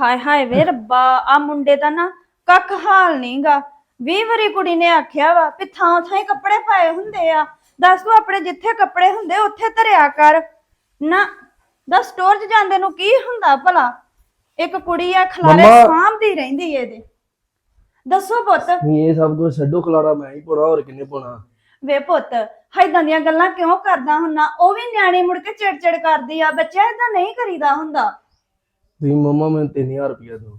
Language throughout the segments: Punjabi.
ਹਾਏ ਹਾਏ ਵੇ ਰੱਬਾ ਆ ਮੁੰਡੇ ਦਾ ਨਾ ਕੱਖ ਹਾਲ ਨਹੀਂਗਾ। 20 ਵਾਰੀ ਕੁੜੀ ਨੇ ਆਖਿਆ ਵਾ ਵੀ ਥਾਂ ਥਾਂ ਹੀ ਕੱਪੜੇ ਪਾਏ ਹੁੰਦੇ ਆ। ਦੱਸ ਤੂੰ ਆਪਣੇ ਜਿੱਥੇ ਕੱਪੜੇ ਹੁੰਦੇ ਉੱਥੇ ਧਰਿਆ ਕਰ। ਨਾ ਦੱਸ ਸਟੋਰ 'ਚ ਜਾਂਦੇ ਨੂੰ ਕੀ ਹੁੰਦਾ ਭਲਾ? ਇੱਕ ਕੁੜੀ ਆ ਖਲਾਰੇ ਮੰਮਾ- ਸਾਂਭਦੀ ਰਹਿੰਦੀ ਏ ਇਹਦੇ। ਦੱਸੋ ਪੁੱਤ। ਨਹੀਂ ਇਹ ਸਭ ਕੁਝ ਛੱਡੋ ਖਲਾਰਾ ਮੈਂ ਹੀ ਪਾਉਣਾ ਹੋਰ ਕਿੰਨੇ ਪਾਉਣਾ ਵੇ ਪੁੱਤ ਹੈਦਾਂ ਦੀਆਂ ਗੱਲਾਂ ਕਿਉਂ ਕਰਦਾ ਹੁੰਨਾ? ਉਹ ਵੀ ਨਿਆਣੀ ਮੁੜ ਕੇ ਚਿੜਚਿੜ ਕਰਦੀ ਆ। ਬੱਚਾ ਏਦਾਂ ਨਹੀਂ ਕਰੀਦਾ ਹੁੰਦਾ। ਤੁਸੀਂ ਮੰਮਾ ਮੈਨੂੰ 3000 ਰੁਪਇਆ ਦਿਓ।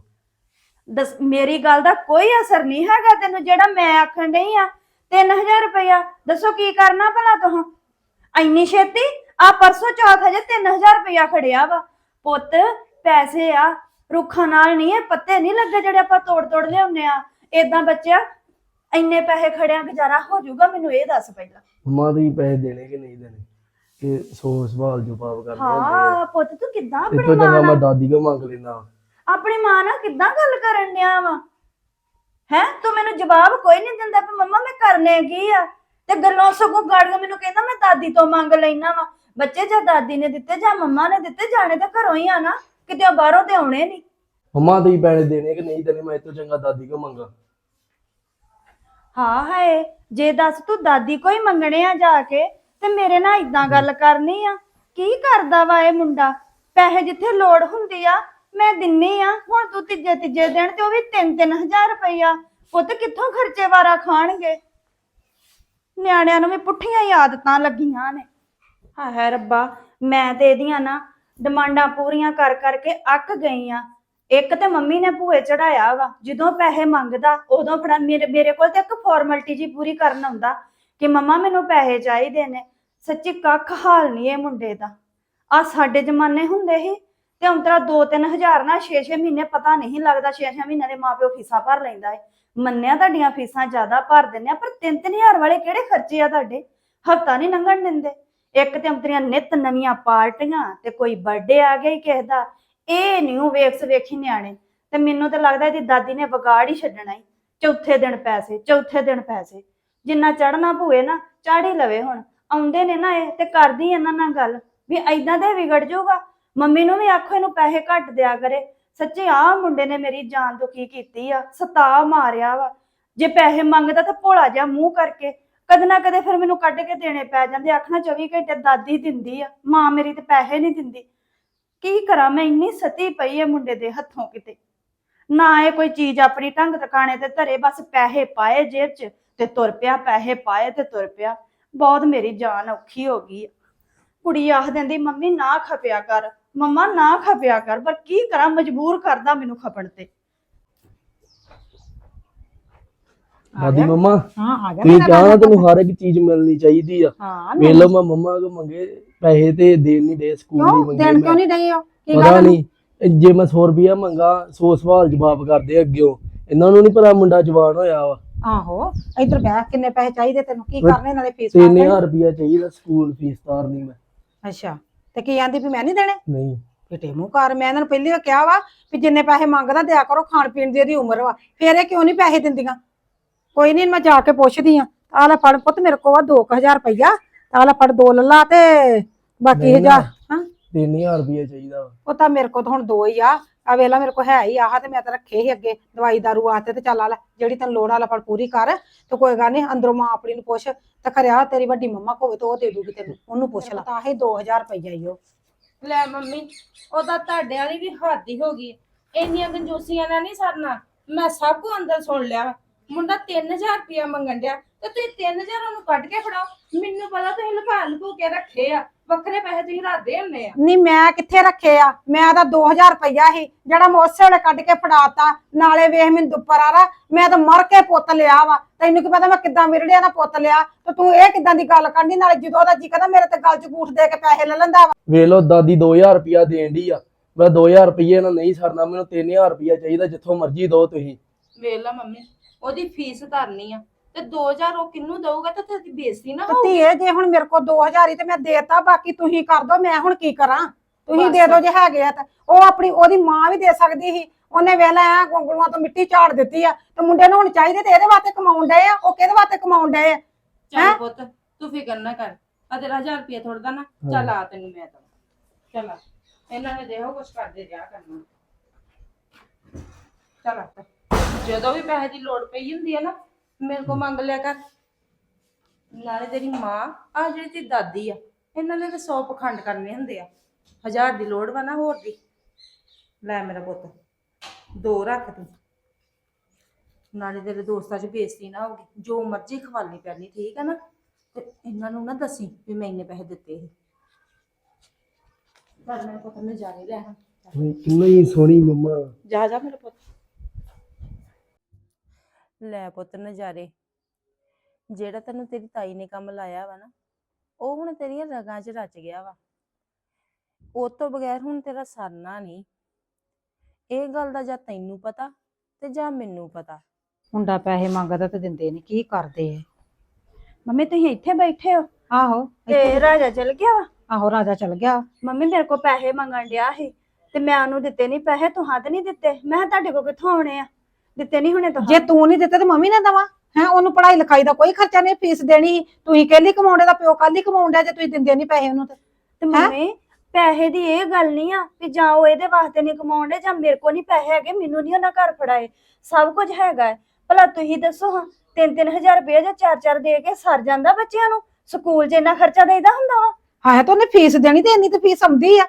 ਦਸ ਮੇਰੀ ਗੱਲ ਦਾ ਕੋਈ ਅਸਰ ਨਹੀਂ ਹੈਗਾ ਤੈਨੂੰ ਜਿਹੜਾ ਮੈਂ ਆਖਣ ਡਈ ਆ 3000 ਰੁਪਇਆ। ਦੱਸੋ ਕੀ ਕਰਨਾ ਭਲਾ ਤੂੰ? ਐਨੀ ਛੇਤੀ? ਆ ਪਰਸੋਂ ਚੌਥ ਹਜੇ 3000 ਰੁਪਇਆ ਖੜਿਆ ਵਾ। ਪੁੱਤ ਪੈਸੇ ਆ ਰੁੱਖਾਂ ਨਾਲ ਨਹੀਂ ਇਹ ਪੱਤੇ ਨਹੀਂ ਲੱਗੇ ਜਿਹੜੇ ਆਪਾਂ ਤੋੜ ਤੋੜ ਲਿਆਉਂਦੇ ਆ। ਏਦਾਂ ਬੱਚਿਆ ਇੰਨੇ ਪੈਸੇ ਖੜਿਆ ਗੁਜ਼ਾਰਾ ਹੋ ਜਾਊਗਾ ਮੈਨੂੰ ਇਹ ਦੱਸ ਪਹਿਲਾਂ। ਮੰਮਾ ਤੁਸੀਂ ਪੈਸੇ ਦੇਣੇ ਕਿ ਨਹੀਂ ਦੇਣੇ? ਕਿ ਸੌ ਸਵਾਲ ਜਵਾਬ ਕਰਨੇ ਹੁੰਦੇ ਹਾਂ ਪੁੱਤ ਤੂੰ ਕਿੱਦਾਂ ਇਸ ਆਪਣੀ ਚੰਗਾ ਮਾਂ ਮੈਂ ਨਾਲ ਦਾਦੀ ਕੋ ਮੰਗ ਲੈਣਾ ਆਪਣੀ ਮਾਂ ਨਾਲ ਕਿੱਦਾਂ ਗੱਲ ਕਰਨ ਡਿਆ ਵਾ? ਹੈ? ਤੂੰ ਮੈਨੂੰ ਜਵਾਬ ਕੋਈ ਨਹੀਂ ਦਿੰਦਾ ਵੀ ਮੰਮਾ ਮੈਂ ਕਰਨੇ ਕੀ ਆ? ਤੇ ਗੱਲੋਂ ਸਗੋਂ ਗਾੜੀਆਂ ਮੈਨੂੰ ਕਹਿੰਦਾ ਮੈਂ ਦਾਦੀ ਤੋਂ ਮੰਗ ਲੈਣਾ ਵਾ। ਬੱਚੇ ਜਾਂ ਦਾਦੀ ਨੇ ਦਿੱਤੇ ਜਾਂ ਮੰਮਾ ਨੇ ਦਿੱਤੇ ਜਾਣੇ ਤਾਂ ਘਰੋਂ ਹੀ ਆ ਨਾ। ਕਿਤੇ ਉਹ ਬਾਹਰੋਂ ਤੇ ਆਉਣੇ ਨਹੀਂ। ਮੰਮਾ ਤੁਸੀਂ ਪੈਸੇ ਦੇਣੇ ਕਿ ਨਹੀਂ ਦੇਣੇ ਮੈਂ ਇਸ ਤੋਂ ਚੰਗਾ ਦਾਦੀ ਕੋ ਮੰਗਾ। ਹਾਂ ਹੈ ਜੇ ਦੱਸ ਤੂੰ ਦਾਦੀ ਕੋਈ ਮੰਗਣੇ ਆ ਜਾ ਕੇ ਤੇ ਮੇਰੇ ਨਾਲ ਇਦਾਂ ਗੱਲ ਕਰਨੀ ਆ। ਕੀ ਕਰਦਾ ਵਾ ਇਹ ਮੁੰਡਾ? ਪੈਸੇ ਜਿੱਥੇ ਲੋੜ ਹੁੰਦੀ ਆ, ਮੈਂ ਦਿੰਨੀ ਆ। ਹੁਣ ਤੂੰ ਤੀਜੇ ਤੀਜੇ ਦਿਨ ਤੇ ਉਹ ਵੀ 3-3000 ਰੁਪਈਆ। ਪੁੱਤ ਕਿੱਥੋਂ ਖਰਚੇ ਵਾਰਾ ਖਾਣਗੇ? ਨਿਆਣਿਆਂ ਨੂੰ ਵੀ ਪੁੱਠੀਆਂ ਹੀ ਆਦਤਾਂ ਲੱਗੀਆਂ ਨੇ। ਹਾਏ ਰੱਬਾ, ਮੈਂ ਤੇ ਇਹਦੀਆਂ ਨਾ ਡਿਮਾਂਡਾਂ ਪੂਰੀਆਂ ਕਰ ਕਰਕੇ ਅੱਕ ਗਈ ਆ। ਇੱਕ ਤੇ ਮੰਮੀ ਨੇ ਭੂਏ ਚੜਾਇਆ ਵਾ। ਜਦੋਂ ਪੈਸੇ ਮੰਗਦਾ, ਉਦੋਂ ਫੜਾ ਮੇਰੇ ਮੇਰੇ ਕੋਲ ਤੇ ਇੱਕ ਫਾਰਮੈਲਿਟੀ ਜੀ ਪੂਰੀ ਕਰਨ ਆਉਂਦਾ ਕਿ ਮੰਮਾ ਮੈਨੂੰ ਪੈਸੇ ਚਾਹੀਦੇ ਨੇ। ਸੱਚੀ ਕੱਖ ਹਾਲ ਨਹੀਂ ਇਹ ਮੁੰਡੇ ਦਾ। ਆ ਸਾਡੇ ਜ਼ਮਾਨੇ ਹੁੰਦੇ ਸੀ ਤੇ ਅੰਤਰਾ 2-3000 ਨਾਲ 6-6 ਮਹੀਨੇ ਪਤਾ ਨਹੀਂ ਲੱਗਦਾ 6-6 ਮਹੀਨਿਆਂ ਦੇ ਮਾਪਿਓ ਫੀਸਾਂ ਭਰ ਲੈਂਦਾ ਏ। ਮੰਨਿਆ ਤੁਹਾਡੀਆਂ ਫੀਸਾਂ ਜ਼ਿਆਦਾ ਭਰ ਦਿੰਦੇ ਆ, ਪਰ 3-3000 ਵਾਲੇ ਕਿਹੜੇ ਖਰਚੇ ਆ ਤੁਹਾਡੇ? ਹਫਤਾ ਨਹੀਂ ਲੰਘਣ ਦਿੰਦੇ। ਇੱਕ ਤੇ ਅੰਤਰੀਆਂ ਨਿਤ ਨਵੀਆਂ ਪਾਰਟੀਆਂ ਤੇ ਕੋਈ ਬਰਥਡੇ ਆ ਗਿਆ ਹੀ ਕਿਸੇ ਦਾ, ਇਹ ਨਹੀਂ ਉਹ ਵੇਖਸ ਵੇਖੀ ਨਿਆਣੇ। ਤੇ ਮੈਨੂੰ ਤਾਂ ਲੱਗਦਾ ਇਹਦੀ ਦਾਦੀ ਨੇ ਵਿਗਾੜ ਹੀ ਛੱਡਣਾ ਹੀ ਚੌਥੇ ਦਿਨ ਪੈਸੇ, ਚੌਥੇ ਦਿਨ ਪੈਸੇ। ਜਿੰਨਾ ਚੜਨਾ ਭੂਏ ਨਾ ਚੜ ਹੀ ਲਵੇ ਹੁਣ। ਆਉਂਦੇ ਨੇ ਨਾ ਇਹ ਤੇ ਕਰਦੀ ਇਹਨਾਂ ਨਾਲ ਗੱਲ, ਵੀ ਐਦਾਂ ਦੇ ਵਿਗੜ ਜਾਊਗਾ। ਮੰਮੀ ਨੂੰ ਵੀ ਆਖੋ ਇਹਨੂੰ ਪੈਸੇ ਘੱਟ ਦਿਆ ਕਰੇ। ਸੱਚੀ ਆਹ ਮੁੰਡੇ ਨੇ ਮੇਰੀ ਜਾਨ ਦੁਖੀ ਕੀਤੀ ਆ ਸਤਾ ਮਾਰਿਆ ਵਾ। ਜੇ ਪੈਸੇ ਮੰਗਦਾ ਤਾਂ ਭੋਲਾ ਜਿਹਾ ਮੂੰਹ ਕਰਕੇ ਕਦੇ ਨਾ ਕਦੇ ਫਿਰ ਮੈਨੂੰ ਕੱਢ ਕੇ ਦੇਣੇ ਪੈ ਜਾਂਦੇ, ਆਖਣਾ 24 ਘੰਟੇ ਦਾਦੀ ਦਿੰਦੀ ਆ, ਮਾਂ ਮੇਰੀ ਤੇ ਪੈਸੇ ਨਹੀਂ ਦਿੰਦੀ। ਕੀ ਕਰਾਂ ਮੈਂ, ਇੰਨੀ ਸਤੀ ਪਈ ਆ ਮੁੰਡੇ ਦੇ ਹੱਥੋਂ ਕਿਤੇ। ਨਾ ਇਹ ਕੋਈ ਚੀਜ਼ ਆਪਣੀ ਢੰਗ ਟਿਕਾਣੇ ਤੇ ਧਰੇ, ਬਸ ਪੈਸੇ ਪਾਏ ਜੇਬ 'ਚ ਤੇ ਤੁਰ ਪਿਆ, ਪੈਸੇ ਪਾਏ ਤੇ ਤੁਰ ਪਿਆ। ਬਹੁਤ ਮੇਰੀ ਜਾਨ ਔਖੀ ਹੋ ਗਈ ਆ। ਕੁੜੀ ਆਖ ਦਿੰਦੀ ਮੰਮੀ ਨਾ ਖਪਿਆ ਕਰ ਮੰਮਾ ਨਾ ਖਪਿਆ ਕਰ ਪਰ ਕੀ ਕਰਾਂ ਮਜਬੂਰ ਕਰਦਾ ਮੈਨੂੰ ਖਪਣ ਤੇ। ਦਾਦੀ ਮੰਮਾ ਹਾਂ ਆ ਗਿਆ ਤੁਸੀਂ ਮੇਰਾ। ਤੈਨੂੰ ਹਰ ਇੱਕ ਚੀਜ਼ ਮਿਲਣੀ ਚਾਹੀਦੀ ਆ। ਹਾਂ ਵੇਖ ਲਓ ਮੈਂ ਮੰਮਾ ਕੋ ਮੰਗੇ ਪੈਸੇ ਤੇ ਦੇਣ ਨਹੀਂ ਦੇ ਸਕੂਲ ਨਹੀਂ ਕਿਉਂ ਮੰਗੇ ਦੇਣ ਕਿਉਂ ਮੈਂ ਨਹੀਂ ਦਈ ਹੋ? ਕੀ ਪਤਾ ਗੱਲ ਨਹੀਂ ਜੇ ਮੈਂ 100 ਰੁਪਇਆ ਮੰਗਾ 100 ਸਵਾਲ ਜਵਾਬ ਕਰਦੇ ਅੱਗਿਓ। ਇਹਨਾਂ ਨੂੰ ਨਹੀਂ ਪਤਾ ਮੁੰਡਾ ਜਵਾਨ ਹੋਇਆ ਵਾ। ਆਹੋ ਇੱਧਰ ਬਹਿ ਕਿੰਨੇ ਪੈਸੇ ਚਾਹੀਦੇ ਤੈਨੂੰ? ਕੀ ਕਰਨੇ ਨਾਲੇ ਫੀਸ ਭਰਨੀ? 3000 ਰੁਪਇਆ ਚਾਹੀਦਾ ਸਕੂਲ ਫੀਸ ਤਾਰਨੀ ਮੈਂ। ਅੱਛਾ ਤੇ ਕੀ ਆਂਦੀ ਵੀ ਮੈਂ ਨਹੀਂ ਦੇਣੇ? ਨਹੀਂ। ਫਿੱਟੇ ਮੂੰਹ ਕਰ ਮੈਂ ਇਹਨਾਂ ਨੂੰ ਪਹਿਲੀ ਕਿਹਾ ਵਾ ਵੀ ਜਿੰਨੇ ਪੈਸੇ ਮੰਗਦਾ ਦਿਆ ਕਰੋ ਖਾਣ ਪੀਣ ਦੀ ਇਹਦੀ ਉਮਰ ਵਾ। ਫੇਰ ਇਹ ਕਿਉਂ ਨਹੀਂ ਪੈਸੇ ਦਿੰਦੀਆਂ? ਕੋਈ ਨਹੀਂ ਮੈਂ ਜਾ ਕੇ ਪੁੱਛਦੀ ਆ। ਆ ਲੈ ਫੜ ਪੁੱਤ ਮੇਰੇ ਕੋਲ ਵਾ 2000 ਰੁਪਈਆ। ਆ ਲੈ ਫੜ ਦੋ ਲੱਲਾ ਤੇ ਬਾਕੀ। ਹਜ਼ਾਰ। 3000 ਰੁਪਇਆ ਚਾਹੀਦਾ। ਵਾ ਉਹ ਤਾਂ ਮੇਰੇ ਕੋਲ ਤਾਂ ਹੁਣ ਦੋ ਹੀ ਆ। ਆ ਵੇਲਾ ਮੇਰੇ ਕੋਲ ਹੈ ਹੀ ਆਹ ਤੇ ਮੈਂ ਤਾਂ ਰੱਖੇ ਹੀ ਅੱਗੇ। ਦਵਾਈ ਦਾਰੂ ਵਾਸਤੇ ਤੇ ਚੱਲ ਆ ਲੈ ਜਿਹੜੀ ਤੈਨੂੰ ਲੋੜ ਆ ਲੈ ਫੜ ਪੂਰੀ ਕਰ। ਤੇ ਕੋਈ ਗੱਲ ਨਹੀਂ ਅੰਦਰੋਂ ਮਾਂ ਆਪਣੀ ਨੂੰ ਪੁੱਛ ਤੇ ਖਰਿਆ ਤੇਰੀ ਵੱਡੀ ਮੰਮਾ ਕੋਵੇ ਤੇ ਉਹ ਦੇ ਦੂਗੀ ਤੈਨੂੰ ਉਹਨੂੰ ਪੁੱਛ ਲੈ। ਤਾਂ ਆਹੀ 2000 ਰੁਪਈਆ ਹੀ ਉਹ। ਲੈ ਮੰਮੀ ਉਹਦਾ ਤੁਹਾਡੇ ਵਾਲੀ ਵੀ ਹੱਦ ਹੀ ਹੋ ਗਈ। ਇੰਨੀਆਂ ਕੰਜੂਸੀਆਂ ਨਾਲ ਨਹੀਂ ਸਰਨਾ। ਮੈਂ ਸਭ ਕੁ ਅੰਦਰ ਸੁਣ ਲਿਆ ਵਾ। ਮੁੰਡਾ 3000 ਰੁਪਇਆ ਮੰਗਣ ਡਿਆ ਤੇ ਤੁਸੀਂ 3000 ਉਹਨੂੰ ਕੱਢ ਕੇ ਫੜਾਓ। ਮੈਨੂੰ ਪਤਾ ਤੁਸੀਂ ਲੁਕਾ ਲੁਕੋ ਕੇ ਰੱਖੇ ਆ। ਵੱਖਰੇ ਪੈਸੇ ਤੁਸੀਂ ਰੱਖਦੇ ਹੁੰਦੇ ਆ। ਨਹੀਂ ਮੈਂ ਕਿੱਥੇ ਰੱਖੇ ਆ? ਮੈਂ ਤਾਂ 2000 ਰੁਪਈਆ ਸੀ ਜਿਹੜਾ ਮੈਂ ਉਸੇ ਵੇਲੇ ਕੱਢ ਕੇ ਫੜਾਤਾ। ਨਾਲੇ ਵੇਖ ਮੈਨੂੰ ਦੁੱਪਰ ਆ ਰਾ ਮੈਂ ਤਾਂ ਮਰ ਕੇ ਪੁੱਤ ਲਿਆ ਵਾ। ਤੈਨੂੰ ਕੀ ਪਤਾ ਮੈਂ ਕਿੱਦਾਂ ਮਿਰੜਿਆ ਦਾ ਪੁੱਤ ਲਿਆ। ਤੇ ਤੂੰ ਇਹ ਕਿੱਦਾਂ ਦੀ ਗੱਲ ਕਰਨੀ? ਨਾਲੇ ਜਦੋਂ ਉਹਦਾ ਜੀ ਕਹਿੰਦਾ ਮੇਰੇ ਤੇ ਗਲ ਚ ਗੂਠ ਦੇ ਕੇ ਪੈਸੇ ਲੈ ਲੈਂਦਾ ਵਾ। ਵੇਖ ਲਓ ਦਾਦੀ 2000 ਰੁਪਇਆ ਦੇਣ ਦੀ ਆ। ਮੈਂ 2000 ਰੁਪਏ ਨਾਲ ਨਹੀਂ ਸਰਨਾ ਮੈਨੂੰ 3000 ਰੁਪਇਆ ਚਾਹੀਦਾ ਜਿੱਥੋਂ ਮਰਜ਼ੀ ਦਿਓ ਤੁਸੀਂ। ਵੇਖ ਲਾ ਮੰਮੀ ਉਹਦੀ ਫੀਸ ਧਰਨੀ ਆ। ਤੇ 2000 ਉਹ ਕਿੰਨੂੰ ਦਊਗਾ ਤੇ ਬੇਇੱਜ਼ਤੀ ਨਾ ਤੇ ਹੋਊ ਧੀਏ ਜੇ ਹੁਣ ਮੇਰੇ ਕੋਲ 2000 ਹੀ ਤੇ ਮੈਂ ਦੇਤਾ ਬਾਕੀ ਤੁਸੀਂ ਕਰ ਦੋ ਮੈਂ ਹੁਣ ਕੀ ਕਰਾਂ? ਤੁਸੀਂ। ਦੇ ਦਿਓ ਜੇ ਹੈਗੇ ਆ ਤਾਂ। ਉਹ ਆਪਣੀ ਉਹਦੀ ਮਾਂ ਵੀ ਦੇ ਸਕਦੀ ਸੀ। ਉਹਨੇ ਵੇਲਾ ਆ ਗੋਂਗਲੂਆਂ ਤੋਂ ਮਿੱਟੀ ਝਾੜ ਦਿੱਤੀ ਆ। ਤੇ ਮੁੰਡੇ ਨੂੰ ਹੁਣ ਚਾਹੀਦੇ ਤੇ ਇਹਦੇ ਵਾਸਤੇ ਕਮਾਉਣ ਡਏ ਆ? ਉਹ ਕਿਹਦੇ ਵਾਸਤੇ ਕਮਾਉਣ ਡਏ ਆ? ਚੱਲ? ਪੁੱਤ ਤੂੰ ਫਿਕਰ ਨਾ ਕਰ। ਆ ਤੇਰਾ 1000 ਰੁਪਇਆ ਥੋੜਦਾ ਨਾ ਚੱਲ ਆ ਤੈਨੂੰ ਮੈਂ ਦਵਾਂ ਚੱਲ ਆ। ਇਹਨਾਂ ਨੇ ਦੇਖੋ ਕੁਛ ਕਰਦੇ ਰਿਹਾ ਕਰਨਾ ਚੱਲ ਆ। ਜਦੋਂ ਵੀ ਪੈਸੇ ਦੀ ਲੋੜ ਪਈ ਹੁੰਦੀ ਹੈ ਨਾ ਮੇਰੇ ਕੋਲ ਮੰਗ ਲਿਆ ਕਰ। ਨਾਲੇ ਤੇਰੀ ਮਾਂ ਆ ਜਿਹੜੀ ਤੇਰੀ ਦਾਦੀ ਆ ਇਹਨਾਂ ਨੇ ਤਾਂ ਸੌ ਪਖੰਡ ਕਰਨੇ ਹੁੰਦੇ ਆ। ਹਜ਼ਾਰ ਦੀ ਲੋੜ ਵਾ ਨਾ ਹੋਰ ਦੀ। ਲੈ ਮੇਰਾ ਪੁੱਤ ਦੋ ਰੱਖ ਤੂੰ। ਨਾਲੇ ਤੇਰੇ ਦੋਸਤਾਂ 'ਚ ਬੇਇੱਜ਼ਤੀ ਨਾ ਹੋਊਗੀ। ਜੋ ਮਰਜ਼ੀ ਖਵਾਲਣੀ ਪੈਣੀ ਠੀਕ ਹੈ ਨਾ? ਤੇ ਇਹਨਾਂ ਨੂੰ ਨਾ ਦੱਸੀ ਵੀ ਮੈਂ ਇੰਨੇ ਪੈਸੇ ਦਿੱਤੇ ਸੀ। ਪਰ ਮੇਰੇ ਪੁੱਤ ਨਜ਼ਾਰੇ ਲੈ ਹਾਂ ਕਿੰਨੀ ਸੋਹਣੀ ਮੰਮਾ। ਜਾ ਜਾ ਮੇਰੇ ਪੁੱਤ। ਲੈ ਪੁੱਤ ਨਜ਼ਾਰੇ। ਜਿਹੜਾ ਤੈਨੂੰ ਤੇਰੀ ਤਾਈ ਨੇ ਕੰਮ ਲਾਇਆ ਵਾ ਨਾ ਉਹ ਹੁਣ ਤੇਰੀਆਂ ਰਗਾਂ 'ਚ ਰਚ ਗਿਆ ਵਾ। ਉਹ ਤੋਂ ਬਗੈਰ ਹੁਣ ਤੇਰਾ ਸਰਨਾ ਨਹੀਂ। ਇਹ ਗੱਲ ਦਾ ਜਾਂ ਤੈਨੂੰ ਪਤਾ ਤੇ ਜਾਂ ਮੈਨੂੰ ਪਤਾ। ਮੁੰਡਾ ਪੈਸੇ ਮੰਗਦਾ ਤੇ ਦਿੰਦੇ ਨਹੀਂ ਕੀ ਕਰਦੇ ਐ ਮੰਮੀ ਤੁਸੀਂ ਇੱਥੇ ਬੈਠੇ ਹੋ? ਆਹੋ ਤੇ ਰਾਜਾ ਚਲ ਗਿਆ ਵਾ? ਆਹੋ ਰਾਜਾ ਚਲ ਗਿਆ। ਮੰਮੀ ਮੇਰੇ ਕੋ ਪੈਸੇ ਮੰਗਣ ਡਿਆ ਸੀ ਤੇ ਮੈਂ ਉਹਨੂੰ ਦਿੱਤੇ ਨਹੀਂ ਪੈਸੇ ਤੇ ਨਹੀਂ ਦਿੱਤੇ। ਮੈਂ ਕਿਹਾ ਤੁਹਾਡੇ ਕੋ ਕਿੱਥੋਂ ਆਉਣੇ ਆ? ਦਿੱਤੇ ਨਹੀਂ ਹੁਣੇ ਤੁਹਾਂ ਜੇ ਤੂੰ ਨਹੀਂ ਦਿੱਤੇ ਤੇ ਮੰਮੀ ਨਾ ਦਵਾ। ਹੈ ਉਹਨੂੰ ਪੜ੍ਹਾਈ ਲਿਖਾਈ ਦਾ ਕੋਈ ਖਰਚਾ ਨਹੀਂ ਫੀਸ ਦੇਣੀ। ਤੁਸੀਂ ਕਹਿੰਦੀ ਕਮਾਉਂਦੇ ਦਾ ਪਿਓ ਕੱਲ ਹੀ ਕਮਾਉਂਦਾ ਜੇ ਤੁਸੀਂ ਦਿੰਦੇ ਨਹੀਂ ਪੈਸੇ ਉਹਨੂੰ ਤੇ। ਤੇ ਮੰਮੀ ਪੈਸੇ ਦੀ ਇਹ ਗੱਲ ਨਹੀਂ ਆ ਵੀ ਜਾਂ ਉਹ ਇਹਦੇ ਵਾਸਤੇ ਨਹੀਂ ਕਮਾਉਂਦੇ ਜਾਂ ਮੇਰੇ ਕੋ ਨਹੀਂ ਪੈਸੇ ਹੈਗੇ ਮੈਨੂੰ ਨਹੀਂ ਉਹਨਾਂ ਘਰ ਫੜਾਏ। ਸਭ ਕੁਝ ਹੈਗਾ ਹੈ। ਭਲਾ ਤੁਸੀਂ ਦੱਸੋ ਹਾਂ 3-3000 ਰੁਪਏ ਜਾਂ 4-4 ਦੇ ਕੇ ਸਰ ਜਾਂਦਾ ਬੱਚਿਆਂ ਨੂੰ? ਸਕੂਲ 'ਚ ਇੰਨਾ ਖਰਚਾ ਦੇਈਦਾ ਹੁੰਦਾ ਵਾ? ਹਾਂ ਤਾਂ ਉਹਨੇ ਫੀਸ ਦੇਣੀ ਤੇ ਇੰਨੀ ਤੇ ਫੀਸ ਆਉਂਦੀ ਆ।